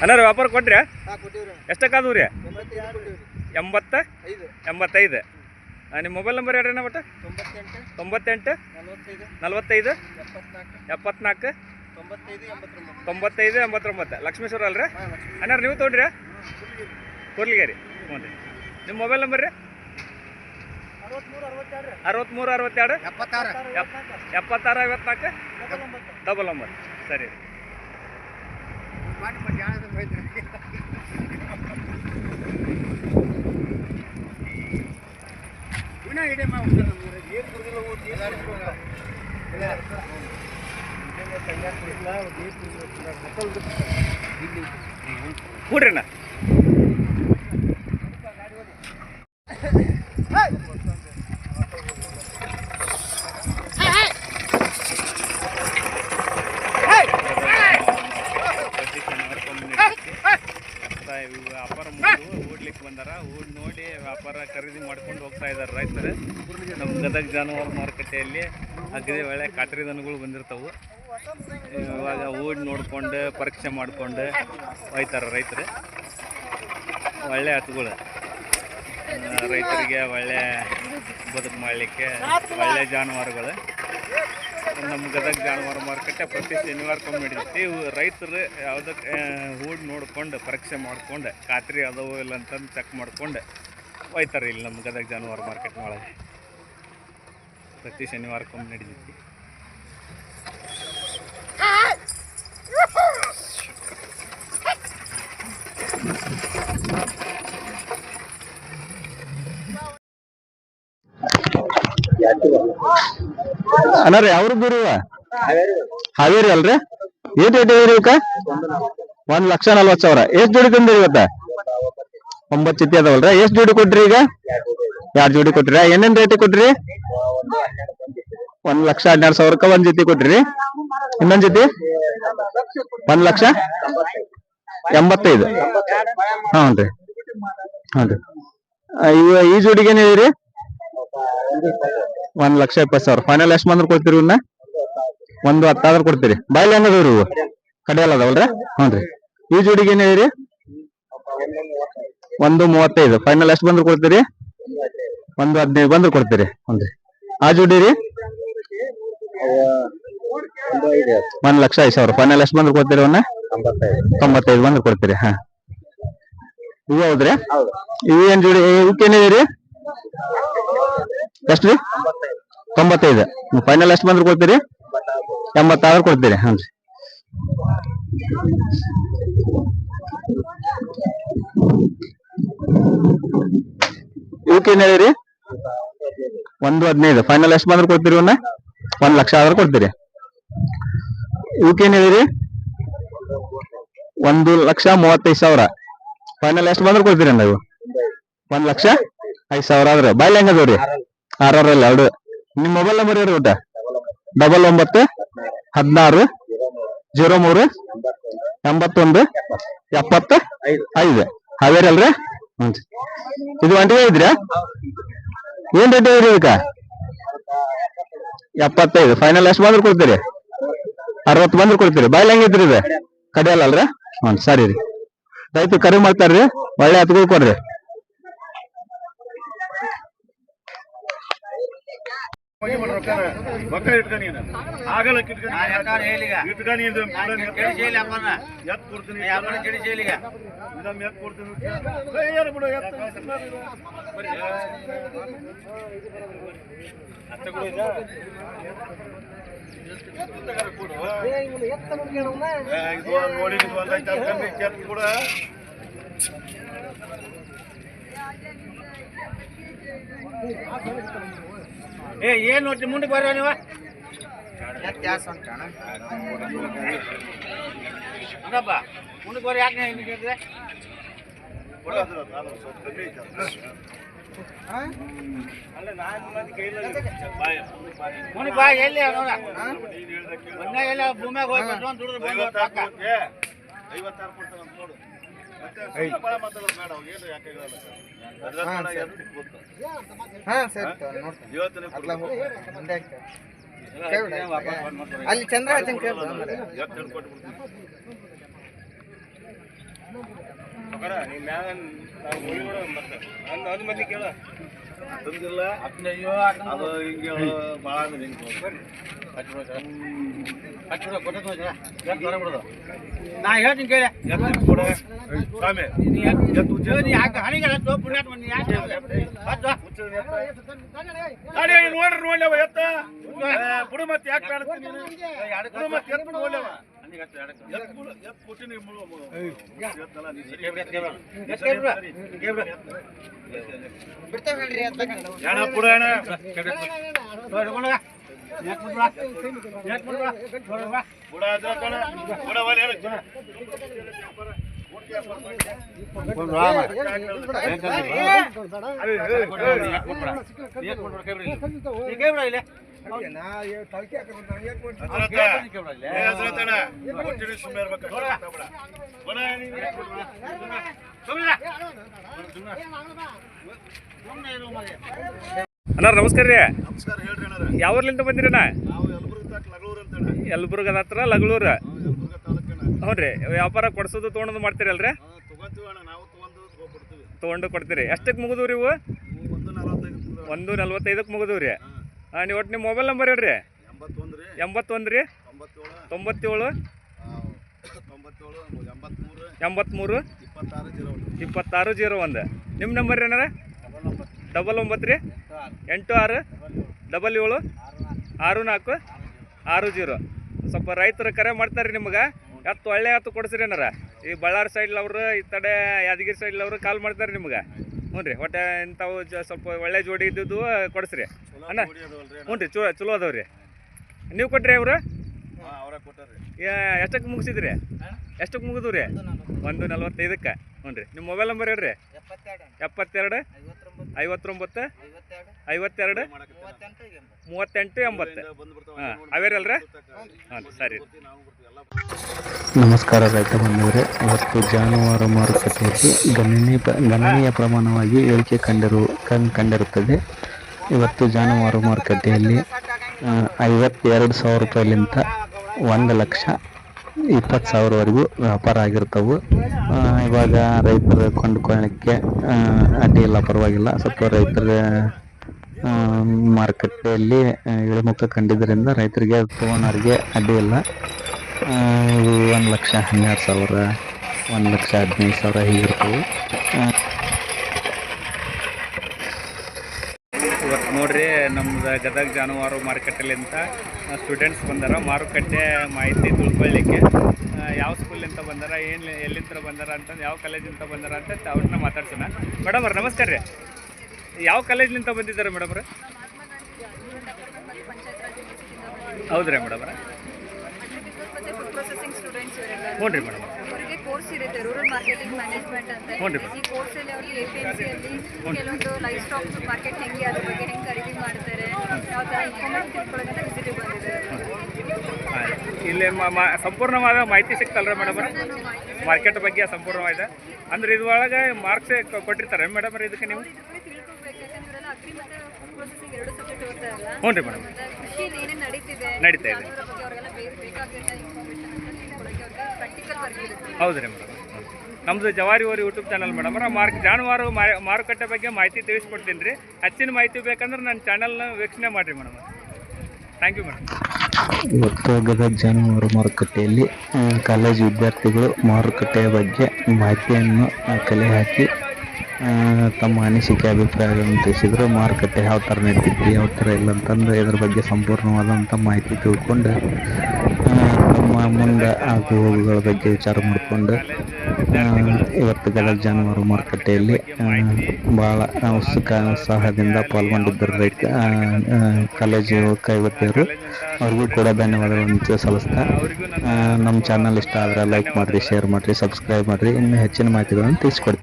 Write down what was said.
ಅನ್ನಾರ ವ್ಯಾಪಾರ ಕೊಟ್ರಿ? ಎಷ್ಟಕ್ಕಾದವು ರೀ ಎಂಬತ್ತ? ಎಂಬತ್ತೈದು. ನಿಮ್ಮ ಮೊಬೈಲ್ ನಂಬರ್ ಹೇಳ್ರಿ ಬಟ್ಟ ತೊಂಬತ್ತೆಂಟು. ತೊಂಬತ್ತೆಂಟು. ನಲವತ್ತೈದು. ಎಪ್ಪತ್ನಾಲ್ಕು. ತೊಂಬತ್ತೈದು ಎಂಬತ್ತೊಂಬತ್ತು. ಲಕ್ಷ್ಮೇಶ್ವರ ಅಲ್ರಿ? ಹನ್ನೆರಡು ಅನ್ನಾರ ನೀವು ತೊಗೊಂಡ್ರಿ? ಕೊರ್ಲಿಗೇರಿ. ಹ್ಞೂ ರೀ ನಿಮ್ಮ ಮೊಬೈಲ್ ನಂಬರ್ ರೀ? ಅರವತ್ತ್ಮೂರು ಅರವತ್ತೆರಡು. ಅರವತ್ತ್ಮೂರು ಅರವತ್ತೆರಡು. ಎಪ್ಪತ್ತಾರು. ಎಪ್ಪತ್ತಾರು ಐವತ್ನಾಲ್ಕು. ಡಬಲ್ ನಂಬರ್ ಸರಿ. ಕೂಡ್ರಿ ಅಣ್ಣ ಇವು ವ್ಯಾಪಾರ ಮುಗಿದು ಓಡ್ಲಿಕ್ಕೆ ಬಂದಾರ ಓಡ್ ನೋಡಿ ವ್ಯಾಪಾರ ಖರೀದಿ ಮಾಡ್ಕೊಂಡು ಹೋಗ್ತಾ ಇದ್ದಾರೆ ರೈತರು ನಮ್ಮ ಗದಗ ಜಾನುವಾರು ಮಾರುಕಟ್ಟೆಯಲ್ಲಿ ಅಗದಿ ಒಳ್ಳೆ ಕಾತ್ರಿ ದನಗಳು ಬಂದಿರ್ತಾವು. ಇವಾಗ ಓಡಿ ನೋಡಿಕೊಂಡು, ಪರೀಕ್ಷೆ ಮಾಡಿಕೊಂಡು ಒಯ್ತಾರೆ ರೈತರು. ಒಳ್ಳೆ ಹಸುಗಳು ರೈತರಿಗೆ ಒಳ್ಳೆ ಬದುಕು ಮಾಡಲಿಕ್ಕೆ ಒಳ್ಳೆ ಜಾನುವಾರುಗಳು. ನಮ್ಮ ಗದಗ ಜಾನುವಾರು ಮಾರುಕಟ್ಟೆ ಪ್ರತಿ ಶನಿವಾರಕ್ಕೊಮ್ಮೆ ಕಮ್ಮಿ ಇವು ರೈತರು ಯಾವುದಕ್ಕೆ ಹೂಡ್ ನೋಡ್ಕೊಂಡು, ಪರೀಕ್ಷೆ ಮಾಡ್ಕೊಂಡು, ಖಾತ್ರಿ ಅದಾವೋ ಇಲ್ಲ ಅಂತಂದು ಚೆಕ್ ಮಾಡ್ಕೊಂಡು ಒಯ್ತಾರೆ ಇಲ್ಲಿ ನಮ್ಮ ಗದಗ ಜಾನುವಾರು ಮಾರ್ಕೆಟ್ ಒಳಗೆ ಪ್ರತಿ ಶನಿವಾರಕ್ಕೊಮ್ಮೆ ನಡೀತೈತಿ. ಅಣ್ಣ ರೀ ಅವ್ರ ಗುರು ಹಾವೇರಿ ಅಲ್ರಿ? ಏಟ್ ಏಟ್ ಇವ್ರಿ ಇವಕ್ಕ? ಒಂದ್ ಲಕ್ಷ ನಲ್ವತ್ ಸಾವಿರ. ಎಷ್ಟ್ ಜೋಡಿ ತಂದಿರಿ ಇವತ್ತ? ಒಂಬತ್ ಚಿತಿ ಅದಾವಲ್ರ ಎಷ್ಟ್ ಜೋಡಿ ಕೊಟ್ರಿ ಈಗ? ಎರಡ್ ಜೋಡಿ ಕೊಟ್ರಿ. ಏನೇನ್ ರೇಟ್ ಕೊಟ್ರಿ? ಒಂದ್ ಲಕ್ಷ ಹನ್ನೆರಡು ಸಾವಿರಕ್ಕ ಒಂದ್ ಜೊತೆ ಕೊಟ್ರಿ. ಇನ್ನೊಂದ್ ಜೊತೆ? ಒಂದ್ ಲಕ್ಷ? ಎಂಬತ್ತೈದು. ಹ್ಞೂನ್ರಿ ರೀ. ಹ್ಞೂ ರೀ. ಇವ ಈ ಜೋಡಿಗೆ ಏನ್ ಹೇಳಿರಿ? ಒಂದ್ ಲಕ್ಷ ಇಪ್ಪತ್ತು ಸಾವಿರ. ಫೈನಲ್ ಎಷ್ಟ್ ಬಂದ್ರೆ ಕೊಡ್ತೀರಿ ಇವನ್ನ ಒಂದು ಹತ್ತಾದ್ರೂ ಕೊಡ್ತೀರಿ. ಬಾಯ್ಲಿ ಹೆಂಗದವ್ರಿ ಇವು? ಕಡೆಯಲ್ಲ ಅದಾವಲ್ರಿ? ಹ್ಞೂ ರೀ. ಈ ಜೋಡಿಗೆ ಏನ್ ಹೇಳಿರಿ? ಒಂದು ಮೂವತ್ತೈದು. ಫೈನಲ್ ಎಷ್ಟ್ ಬಂದ್ರೆ ಕೊಡ್ತೀರಿ? ಒಂದು ಹದಿನೈದು ಬಂದ್ರೆ ಕೊಡ್ತೀರಿ. ಹ್ಞೂ ರೀ. ಆ ಜೋಡಿ ರೀ? ಒಂದ್ ಲಕ್ಷ ಐದು ಸಾವಿರ. ಫೈನಲ್ ಎಷ್ಟು ಬಂದ್ರೆ ಕೊಡ್ತೀರಿ ಅವನ್ನ ತೊಂಬತ್ತೈದು ಬಂದ್ರೆ ಕೊಡ್ತೀರಿ ಹಾ. ಇವು ಹೌದ್ರಿ? ಇವು ಏನ್ ಜೋಡಿ ಇವಕ್ಕೇನಿದೆ ಎಷ್ಟು ರೀ? ತೊಂಬತ್ತೈದು. ಫೈನಲ್ ಎಷ್ಟು ಬಂದ್ರೆ ಕೊಡ್ತೀರಿ? ಎಂಬತ್ತಾರು ಕೊಡ್ತೀರಿ ಹ್ಞೂ ರೀ. ಇವಕ್ಕೇನು ಹೇಳಿರಿ ಒಂದು ಹದಿನೈದು. ಫೈನಲ್ ಎಷ್ಟು ಬಂದ್ರೆ ಕೊಡ್ತೀರಿ ಇವನ್ನ ಒಂದ್ ಲಕ್ಷ ಆದ್ರೆ ಕೊಡ್ತೀರಿ. ಇವಕ್ಕೇನು ಹೇಳಿರಿ ಒಂದು ಲಕ್ಷ ಮೂವತ್ತೈದು ಸಾವಿರ. ಫೈನಲ್ ಎಷ್ಟು ಬಂದ್ರೆ ಕೊಡ್ತೀರಿ ಅಣ್ಣ ಇವು ಒಂದ್ ಲಕ್ಷ ಐದ್ ಸಾವಿರ ಆದ್ರೆ. ಬಾಯ್ಲಿ ಹೆಂಗದವ್ರಿ ಆರಲ್ಲ ಎರಡು. ನಿಮ್ ಮೊಬೈಲ್ ನಂಬರ್ ಹೇಳ್ರಿ ಊಟ ಡಬಲ್ ಒಂಬತ್ತು, ಹದಿನಾರು, ಜೀರೋ ಮೂರು, ಎಂಬತ್ತೊಂದು, ಎಪ್ಪತ್ತು, ಐದು. ಹಾವೇರಿ ಅಲ್ರಿ? ಹ್ಞೂ ಇದು ಒಂಟಿಗೆ ಐದ್ರಿ ಏನ್ ರೇಟ್ ಐದ್ರಿ ಇದಕ್ಕ? ಎಪ್ಪತ್ತೈದು. ಫೈನಲ್ ಎಷ್ಟು ಬಂದ್ರೆ ಕೊಡ್ತೀರಿ? ಅರವತ್ತು ಬಂದ್ರೆ ಕೊಡ್ತೀರಿ. ಬಾಯ್ಲಿ ಹೆಂಗೈತ್ರಿ ಇದು? ಕಡಿಯಲ್ಲ ಅಲ್ರಿ? ಹ್ಞೂ, ಸರಿ ರೀ. ರೈತರು ಕರೆ ಮಾಡ್ತಾರ್ರಿ. ಒಳ್ಳೆ ಹತ್ಗಳು ಕೊಡ್ರಿ. ಮಕ್ಕಳ ಇಟ್ಕೊಂಡು ನೀನು ಆಗಲ್ಲ ಇಟ್ಕೊಂಡು ಎತ್ ಕೊಡ್ತೀನಿ. ಇದನ್ನ ಎತ್ ಕೊಡ್ತೀನಿ. ಏನು ಬಿಡು ಎತ್ ಇದು ನೋಡಿ ಎತ್ ಕೂಡ ಏ ಏನ್ ನೋಡ್ರಿ ಮುಂದಕ್ಕೆ ಬರ್ರ ನೀವು? ಅಣ್ಣಪ್ಪ ಮುಂದಕ್ಕೆ ಬರ್ರಿ ಯಾಕೆ ಹಿಂಗೆ ಮುಂದಕ್ಕೆ ಬಾ ಎಲ್ಲಿ ನೋಡ? ನೀನು ಹೇಳ್ದಕ್ಕೆ ಒಂದೇ ಎಲ್ಲ ಭೂಮ್ಯಾಗ ಹೋಗಿ ದುಡಿದ್ರು ಬಂದು ಐವತ್ತಾರು ಕೊಡ್ತಾನೆ ನೋಡು. ಹಾಂ ಸರಿ. ನೋಡ್ತೀನಿ. ಅಲ್ಲಿ ಚಂದ್ರ ಅಯ್ಯೋ ಅದು ಹಿಂಗೆ ಭಾಳ ಅಂದ್ರೆ ಹಿಂಗೆ ನಾ ಹೇಳ್ತೀನಿ ಕೇಳಿ. ಸ್ವಾಮಿ ನೀ ಯಾಕೆ ಹಣಿಗೆ ಪುಣ್ಯಾತ್ಮ ನೀ ಯಾಕೆ ನೋಡ್ರಿ ನೋಡ್ಲೇವ ಎತ್ತ. ಬುಡು ಮತ್ತೆ ಯಾಕೆ ನೀನು? ಬುಡು ಮತ್ತೆ ಎತ್ತು ನೋಡ್ಲವ. ಬಿಡ್ತೇವೆ ಹೇಳ್ರಿ ಅಂತ ಅಣ್ಣ ನಮಸ್ಕಾರ ರೀ. ನಮಸ್ಕಾರ ಹೇಳ್ರಿ ಅಣ್ಣಾರ. ಯಾವ್ರಲಿಂದ ಬಂದಿರಣ್ಣ ನಾವು ಯಲಬುರ್ಗ ತಾಕ್ ಲಗಳೂರ್ ಅಂತ ಅಣ್ಣ. ಯಲಬುರ್ಗದ ಹತ್ರ ಲಗಳೂರು. ಹ್ಞೂ ರೀ ವ್ಯಾಪಾರ ಕೊಡ್ಸೋದು ತೊಗೊಂಡು ಮಾಡ್ತೀರಲ್ರಿ ತಗೊಂತೀವಿ ಅಣ್ಣ. ನಾವು ತಗೊಂಡು ತೊಗೊಂಡು ಕೊಡ್ತೀರಿ. ಎಷ್ಟಕ್ಕೆ ಮುಗಿದು ರೀ ಇವು? ಒಂದು ನಲವತ್ತೈದು ಕೊಡ್ತಾವೆ. ಒಂದು ನಲ್ವತ್ತೈದಕ್ಕೆ ಮುಗಿದು ರೀ. ಹಾಂ. ನೀವು ಒಟ್ಟು ನಿಮ್ಮ ಮೊಬೈಲ್ ನಂಬರ್ ಹೇಳ್ರಿ. ಎಂಬತ್ತೊಂದು ರೀ. ತೊಂಬತ್ತೇಳು. ಎಂಬತ್ಮೂರು. ಎಂಬತ್ತ್ಮೂರು ಇಪ್ಪತ್ತಾರು ಜೀರೋ ಒಂದು. ಇಪ್ಪತ್ತಾರು ಜೀರೋ ಒಂದು. ನಿಮ್ಮ ನಂಬರ್ ಏನಾರ? ಡಬಲ್ ಒಂಬತ್ತು ರೀ? ಎಂಟು ಆರು? ಡಬಲ್ ಏಳು? ಆರು ನಾಲ್ಕು? ಆರು ಜೀರೋ. ಸ್ವಲ್ಪ ರೈತರು ಕರೆ ಮಾಡ್ತಾರೆ ನಿಮ್ಗೆ. ಎತ್ತು ಒಳ್ಳೆ ಎತ್ತು ಕೊಡಿಸ್ರಿ ಏನಾರ? ಈ ಬಳ್ಳಾರಿ ಸೈಡ್ಲವರು ಈ ಕಡೆ ಯಾದಗಿರಿ ಸೈಡ್ಲವರು ಕಾಲ್ ಮಾಡ್ತಾರೆ ನಿಮ್ಗೆ. ಹ್ಞೂ ರೀ ಒಟ್ಟು ಇಂಥವು ಸ್ವಲ್ಪ ಒಳ್ಳೆ ಜೋಡಿ ಇದ್ದಿದ್ದು ಕೊಡಿಸ್ರಿ. ಅಣ್ಣ, ಹ್ಞೂ ರೀ ಚಲೋ ಚಲೋ ಅದಾವ ರೀ. ನೀವು ಕೊಟ್ರಿ ಅವರು? ಎಷ್ಟಕ್ಕೆ ಮುಗಿಸಿದ್ರಿ? ಎಷ್ಟಕ್ಕೆ ಮುಗಿದ್ರಿ ಒಂದು ನಲ್ವತ್ತೈದಕ್ಕೆ. ಹ್ಞೂ ರೀ, ನಿಮ್ಮ ಮೊಬೈಲ್ ನಂಬರ್ ಹೇಳ್ರಿ. ಎಪ್ಪತ್ತೆರಡು. ಐವತ್ತೊಂಬತ್ತು? ಐವತ್ತೆರಡು. ಮೂವತ್ತೆಂಟು ಎಂಬತ್ತು. ಹಾಂ ಅವೇರಲ್ರ? ಹಾಂ ಸರಿ. ನಮಸ್ಕಾರ ರೈತ ಬಂಧುವರೇ ಇವತ್ತು ಜಾನುವಾರು ಮಾರುಕಟ್ಟೆಯಲ್ಲಿ ಗಣನೀಯ ಗಣನೀಯ ಪ್ರಮಾಣವಾಗಿ ಇಳಿಕೆ ಕಂಡಿರು ಕಂಡಿರುತ್ತದೆ. ಇವತ್ತು ಜಾನುವಾರು ಮಾರುಕಟ್ಟೆಯಲ್ಲಿ ಐವತ್ತೆರಡು ಸಾವಿರ ರೂಪಾಯಿಲಿಂತ ಒಂದು ಲಕ್ಷ ಇಪ್ಪತ್ತು ಸಾವಿರವರೆಗೂ ವ್ಯಾಪಾರ ಆಗಿರ್ತವೆ. ಇವಾಗ ರೈತರು ಕೊಂಡುಕೊಳ್ಳಲಿಕ್ಕೆ ಆ, ಅಡ್ಡಿ ಇಲ್ಲ ಪರವಾಗಿಲ್ಲ. ಸ್ವಲ್ಪ ರೈತರ ಮಾರುಕಟ್ಟೆಯಲ್ಲಿ ಇಳಿಮುಖ ಕಂಡಿದ್ದರಿಂದ ರೈತರಿಗೆ ತೊಗೊಳೋರಿಗೆ ಅಡ್ಡಿ ಇಲ್ಲ. ಒಂದು ಲಕ್ಷ ಹನ್ನೆರಡು ಸಾವಿರ ಒಂದು ಲಕ್ಷ ಹದಿನೈದು ಸಾವಿರ ಹೀಗಿರ್ತವೆ ಆ, ಇವತ್ತು ನೋಡ್ರಿ ನಮ್ದು ಗದಗ ಜಾನುವಾರು ಮಾರುಕಟ್ಟೆಲಿಂತ ಸ್ಟೂಡೆಂಟ್ಸ್ ಬಂದಾರ. ಮಾರುಕಟ್ಟೆ ಮಾಹಿತಿ ತಿಳ್ಕೊಳ್ಳಿಕ್ಕೆ ಯಾವ ಸ್ಕೂಲಿಂದ ಬಂದಾರ ಏನು ಎಲ್ಲಿಂದ ಬಂದಾರ ಅಂತಂದು ಯಾವ ಕಾಲೇಜಿಂದ ಬಂದಾರ ಅಂತ ಅವ್ರನ್ನ ಮಾತಾಡ್ಸೋಣ. ಮೇಡಮ್ ಅವ್ರ ನಮಸ್ಕಾರ ರೀ. ಯಾವ ಕಾಲೇಜ್ಲಿಂದ ಬಂದಿದ್ದಾರೆ ಮೇಡಮ್ ಅವ್ರ? ಹೌದ್ರಿ ಮೇಡಮ್ ಅವರ. ಮತ್ತೆ ಫುಡ್ ಪ್ರೊಸೆಸಿಂಗ್ ಸ್ಟೂಡೆಂಟ್ಸ್ ಇವರೆಲ್ಲ ಹ್ಞೂ ರೀ ಮೇಡಮ್ ಕೋರ್ಸ್ ಇರುತ್ತೆ ರೂರಲ್ ಮಾರ್ಕೆಟಿಂಗ್ ಮ್ಯಾನೇಜ್ಮೆಂಟ್ ಅಂತ ಹ್ಞೂ ರೀ ಈ ಕೋರ್ಸಲ್ಲಿ ಅವರಿಗೆ ಎ ಪಿ ಎಂ ಸಿಯಲ್ಲಿ ಕೆಲವೊಂದು ಲೈಫ್ ಸ್ಟಾಕ್ ಮಾರ್ಕೆಟ್ ಹೆಂಗೆ ಅದ್ರ ಬಗ್ಗೆ ಹೆಂಗೆ ಖರೀದಿ ಮಾಡ್ತಾರೆ ಯಾವ ಥರ ಇನ್ಫಾರ್ಮೇಷನ್ ತಿಳ್ಕೊಳ್ಳೋದಕ್ಕೆ ವಿಸಿಟಿವ್ ಬಂದಿದ್ದಾರೆ ಇಲ್ಲಿ ಸಂಪೂರ್ಣವಾದ ಮಾಹಿತಿ ಸಿಕ್ತಲ್ರ ಮೇಡಮ್ ಮಾರ್ಕೆಟ್ ಬಗ್ಗೆ ಸಂಪೂರ್ಣವಾದ ಅಂದ್ರೆ ಇದ್ರೊಳಗೆ ಮಾರ್ಕ್ಸ್ ಕೊಟ್ಟಿರ್ತಾರೆ ಮೇಡಮ್ ಇದಕ್ಕೆ ನೀವು? ಹ್ಞೂ ರೀ ಮೇಡಮ್ ನಡೀತಾ ಇದೆ. ಹೌದು ರೀ ಮೇಡಮ್ ನಮ್ಮದು ಜವಾರಿ ಓರಿ ಯೂಟ್ಯೂಬ್ ಚಾನಲ್ ಮೇಡಮ್. ಮಾರ್ಕ್ ಜಾನುವಾರು ಮಾರುಕಟ್ಟೆ ಬಗ್ಗೆ ಮಾಹಿತಿ ತಿಳಿಸ್ಕೊಡ್ತೀನಿ ರೀ. ಹೆಚ್ಚಿನ ಮಾಹಿತಿ ಬೇಕಂದ್ರೆ ನನ್ನ ಚಾನಲ್ನ ವೀಕ್ಷಣೆ ಮಾಡಿರಿ ಮೇಡಮ್. Thank you madam. ಇವತ್ತು ಗದಗ ಜಾನುವಾರು ಮಾರುಕಟ್ಟೆಯಲ್ಲಿ ಕಾಲೇಜು ವಿದ್ಯಾರ್ಥಿಗಳು ಮಾರುಕಟ್ಟೆಯ ಬಗ್ಗೆ ಮಾಹಿತಿಯನ್ನು ಕಲೆ ಹಾಕಿ ತಮ್ಮ ಅನಿಸಿಕೆ, ಅಭಿಪ್ರಾಯಗಳನ್ನು ತಿಳಿಸಿದ್ರು. ಮಾರುಕಟ್ಟೆ ಯಾವ ಥರ ನಡೀತಿದ್ವಿ ಯಾವ ಥರ ಇಲ್ಲ ಅಂತಂದು ಇದ್ರ ಬಗ್ಗೆ ಸಂಪೂರ್ಣವಾದಂಥ ಮಾಹಿತಿ ತಿಳ್ಕೊಂಡು ಮುಂದೆ ಆಗು ಹೋಗುಗಳ ಬಗ್ಗೆ ವಿಚಾರ ಮಾಡಿಕೊಂಡು ಇವತ್ತು ಗದಗ ಜಾನುವಾರು ಮಾರುಕಟ್ಟೆಯಲ್ಲಿ ಭಾಳ ಉತ್ಸುಕ ಉತ್ಸಾಹದಿಂದ ಪಾಲ್ಗೊಂಡಿದ್ದರು ರೈತ ಕಾಲೇಜು ಕೈವತ್ತಿಯವರು ಅವ್ರಿಗೂ ಕೂಡ ಧನ್ಯವಾದಗಳನ್ನು ಸಲ್ಲಿಸ್ತಾ ನಮ್ಮ ಚಾನಲ್ ಇಷ್ಟ ಆದರೆ ಲೈಕ್ ಮಾಡಿರಿ ಶೇರ್ ಮಾಡಿರಿ ಸಬ್ಸ್ಕ್ರೈಬ್ ಮಾಡಿರಿ. ಇನ್ನೂ ಹೆಚ್ಚಿನ ಮಾಹಿತಿಗಳನ್ನು ತಿಳಿಸ್ಕೊಡ್ತೀನಿ.